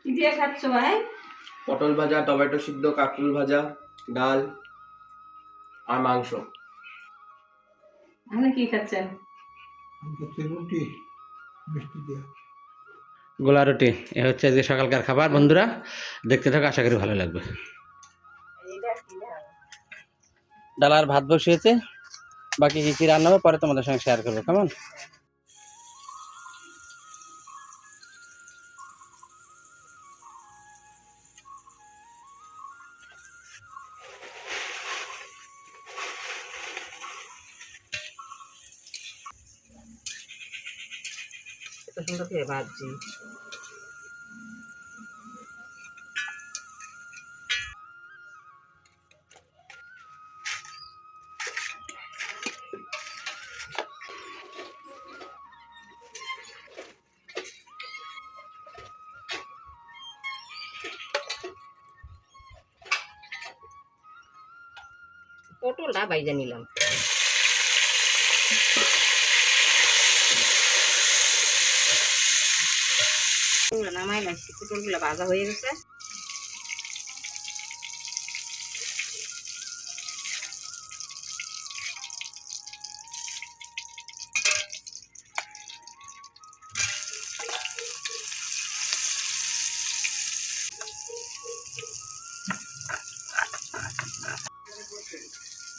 কি দিয়ে খাচ্ছ ভাই? পটল ভাজা টমেটো সিদ্ধ কাঁকরুল ভাজা ডাল আর মাংস। আপনি কি খাচ্ছেন? রুটি মিষ্টি দিয়ে। গোলা রুটি এ হচ্ছে আজকে সকালকার খাবার। বন্ধুরা দেখতে থাকো আশা করি ভালো লাগবে। ডাল আর ভাত বসিয়েছে। বাকি কি কি রান্না হবে পরে তোমাদের সঙ্গে শেয়ার করব কেমন? সুন্দর করে ভাজছি পটলটা বাইজা নিলাম। ভাজা হয়ে গেছে।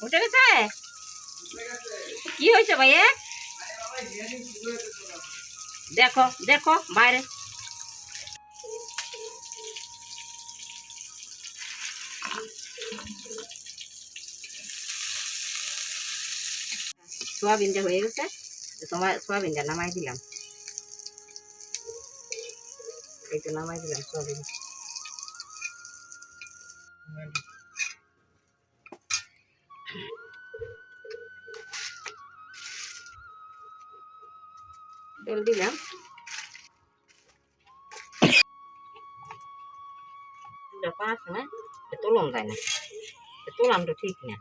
উঠে গেছে? কি হয়েছে ভাইয়া? দেখো দেখো বাইরে। সোয়াবিনটা হয়ে গেছে। তো তোমার সোয়াবিনটা নামাই দিলাম। এই তো নামাই দিলাম সোয়াবিন। তেল দিলাম। পাঁচ না, তোলন যায় না। তোলামটা ঠিক না।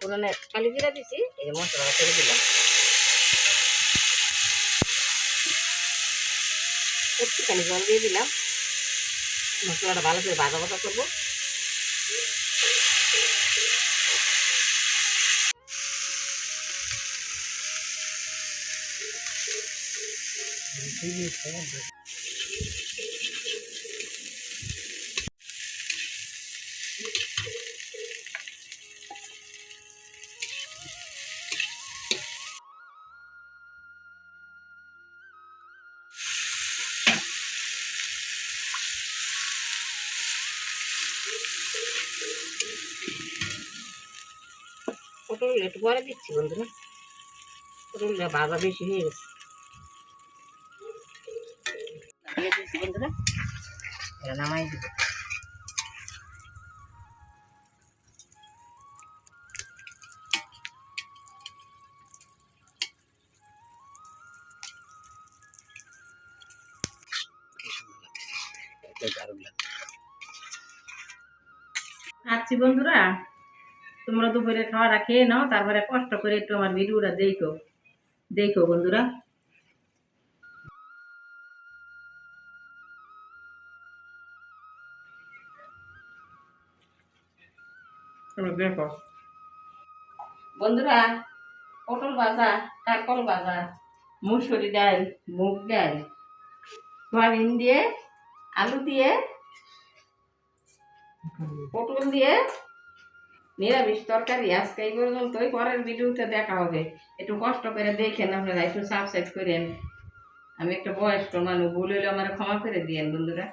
পুরনে কালি জিরা দিছি, এই যে মশলাটা করে দিলাম। একটুখানি জল দিয়ে দিলাম। মশলাটা ভালো করে ভাজা ভাজা করব। পটল একটু পরে দিচ্ছি বন্ধুরা। পটলটা ভাজা বেশি হয়ে গেছে। বন্ধুরা। নামাই দিব। আচ্ছি বন্ধুরা। তোমরা দুপুরে খাওয়াটা খেয়ে নাও তারপরে কষ্ট করে একটু আমার ভিডিওটা দেখো। দেখো বন্ধুরা। দেখো। বন্ধুরা পটল ভাজা কাকল ভাজা মুসুরি ডাল মুগ ডাল সয়াবিন দিয়ে আলু দিয়ে পটল দিয়ে নিরামিষ তরকারি, আজকে এই ওই পরের ভিডিওতে দেখা হবে। একটু কষ্ট করে দেখেন আপনারা, একটু সাবস্ক্রাইব করেন। আমি একটা বয়স্ক মানুষ, ভুল হইলে আমার ক্ষমা করে দিয়েন, বন্ধুরা।